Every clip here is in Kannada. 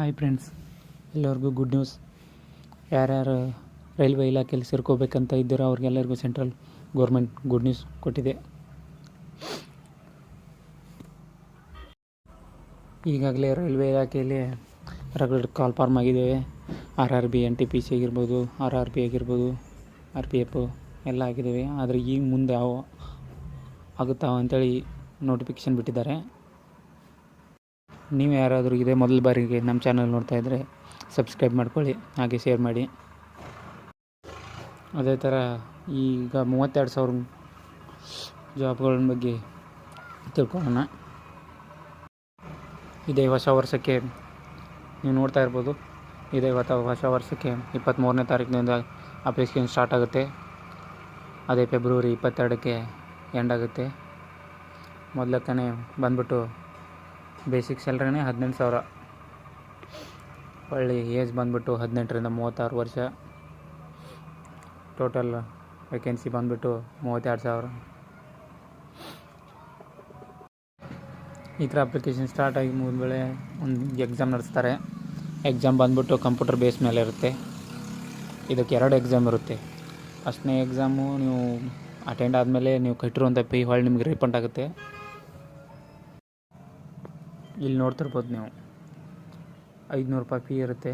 ಹಾಯ್ ಫ್ರೆಂಡ್ಸ್ ಎಲ್ಲರಿಗೂ ಗುಡ್ ನ್ಯೂಸ್ ಯಾರ್ಯಾರು ರೈಲ್ವೆ ಇಲಾಖೆಯಲ್ಲಿ ಸೇರ್ಕೋಬೇಕಂತ ಇದ್ದೀರೋ ಅವ್ರಿಗೆಲ್ಲರಿಗೂ ಸೆಂಟ್ರಲ್ ಗೌರ್ಮೆಂಟ್ ಗುಡ್ ನ್ಯೂಸ್ ಕೊಟ್ಟಿದೆ. ಈಗಾಗಲೇ ರೈಲ್ವೆ ಇಲಾಖೆಯಲ್ಲಿ ರೆಗ್ಯುಲರ್ ಕಾಲ್ ಫಾರ್ಮ್ ಆಗಿದ್ದಾವೆ. R R B N T P C ಆಗಿರ್ಬೋದು ಆರ್ ಆರ್ ಬಿ ಆಗಿರ್ಬೋದು ಆರ್ ಪಿ ಎಫ್ ಎಲ್ಲ ಆಗಿದ್ದಾವೆ. ಆದರೆ ಈಗ ಮುಂದೆ ಯಾವ ಆಗುತ್ತಾವ ಅಂತೇಳಿ ನೋಟಿಫಿಕೇಷನ್ ಬಿಟ್ಟಿದ್ದಾರೆ. ನೀವು ಯಾರಾದರೂ ಇದೇ ಮೊದಲ ಬಾರಿಗೆ ನಮ್ಮ ಚಾನಲ್ ನೋಡ್ತಾ ಇದ್ದರೆ ಸಬ್ಸ್ಕ್ರೈಬ್ ಮಾಡ್ಕೊಳ್ಳಿ, ಹಾಗೆ ಶೇರ್ ಮಾಡಿ. ಅದೇ ಥರ ಈಗ ಮೂವತ್ತೆರಡು ಸಾವಿರ ಜಾಬ್ಗಳ ಬಗ್ಗೆ ತಿಳ್ಕೊಳ್ಳೋಣ. ಇದೇ ಹೊಸ ವರ್ಷಕ್ಕೆ ನೀವು ನೋಡ್ತಾ ಇರ್ಬೋದು, ಇದೇ ಇವತ್ತು ಹೊಸ ವರ್ಷಕ್ಕೆ ಇಪ್ಪತ್ತ್ಮೂರನೇ ತಾರೀಕಿನಿಂದ ಅಪ್ಲಿಕೇಶನ್ ಸ್ಟಾರ್ಟ್ ಆಗುತ್ತೆ. ಅದೇ ಫೆಬ್ರವರಿ ಇಪ್ಪತ್ತೆರಡಕ್ಕೆ ಎಂಡ್ ಆಗುತ್ತೆ. ಮೊದಲಕ್ಕನೇ ಬಂದ್ಬಿಟ್ಟು ಬೇಸಿಕ್ ಸ್ಯಾಲ್ರಿನೇ ಹದಿನೆಂಟು ಸಾವಿರ. ಒಳ್ಳೆ ಏಜ್ ಬಂದ್ಬಿಟ್ಟು ಹದಿನೆಂಟರಿಂದ ಮೂವತ್ತಾರು ವರ್ಷ. ಟೋಟಲ್ ವೇಕೆನ್ಸಿ ಬಂದುಬಿಟ್ಟು ಮೂವತ್ತೆರಡು ಸಾವಿರ. ಈ ಥರ ಅಪ್ಲಿಕೇಶನ್ ಸ್ಟಾರ್ಟ್ ಆಗಿ ಮುಗಿದ್ಮೇಲೆ ಒಂದು ಎಕ್ಸಾಮ್ ನಡೆಸ್ತಾರೆ. ಎಕ್ಸಾಮ್ ಬಂದ್ಬಿಟ್ಟು ಕಂಪ್ಯೂಟರ್ ಬೇಸ್ ಮೇಲೆ ಇರುತ್ತೆ. ಇದಕ್ಕೆ ಎರಡು ಎಕ್ಸಾಮ್ ಇರುತ್ತೆ. ಫಸ್ಟ್ನೇ ಎಕ್ಸಾಮು ನೀವು ಅಟೆಂಡ್ ಆದಮೇಲೆ ನೀವು ಕಟ್ಟಿರುವಂಥ ಪಿ ಹೊಳ್ಳಿ ನಿಮಗೆ ರಿಫಂಡ್ ಆಗುತ್ತೆ. ಇಲ್ಲಿ ನೋಡ್ತಿರ್ಬೋದು ನೀವು. ಐದುನೂರು ರೂಪಾಯಿ ಫೀ ಇರುತ್ತೆ.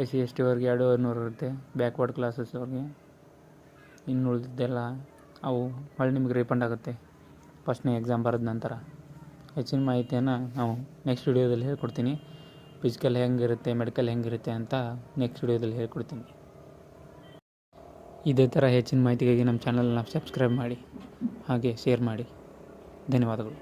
ಎಸ್ ಸಿ, ಎಸ್ ಟಿ ಅವ್ರಿಗೆ ಎರಡು ನೂರು ಇರುತ್ತೆ ಬ್ಯಾಕ್ವರ್ಡ್ ಕ್ಲಾಸಸ್ ಅವ್ರಿಗೆ ಇನ್ನು ಉಳಿದಿದ್ದೆಲ್ಲ ಅವು ಹೊಳ್ಳಿ ನಿಮಗೆ ರೀಫಂಡ್ ಆಗುತ್ತೆ ಫಸ್ಟ್ನೇ ಎಕ್ಸಾಮ್ ಬರೆದ ನಂತರ. ಹೆಚ್ಚಿನ ಮಾಹಿತಿಯನ್ನು ನಾವು ನೆಕ್ಸ್ಟ್ ವಿಡಿಯೋದಲ್ಲಿ ಹೇಳ್ಕೊಡ್ತೀನಿ. ಫಿಸಿಕಲ್ ಹೆಂಗಿರುತ್ತೆ ಮೆಡಿಕಲ್ ಹೆಂಗಿರುತ್ತೆ ಅಂತ ನೆಕ್ಸ್ಟ್ ವಿಡಿಯೋದಲ್ಲಿ ಹೇಳ್ಕೊಡ್ತೀನಿ. ಇದೇ ಥರ ಹೆಚ್ಚಿನ ಮಾಹಿತಿಗಾಗಿ ನಮ್ಮ ಚಾನಲ್ನ ಸಬ್ಸ್ಕ್ರೈಬ್ ಮಾಡಿ, ಹಾಗೆ ಶೇರ್ ಮಾಡಿ. ಧನ್ಯವಾದಗಳು.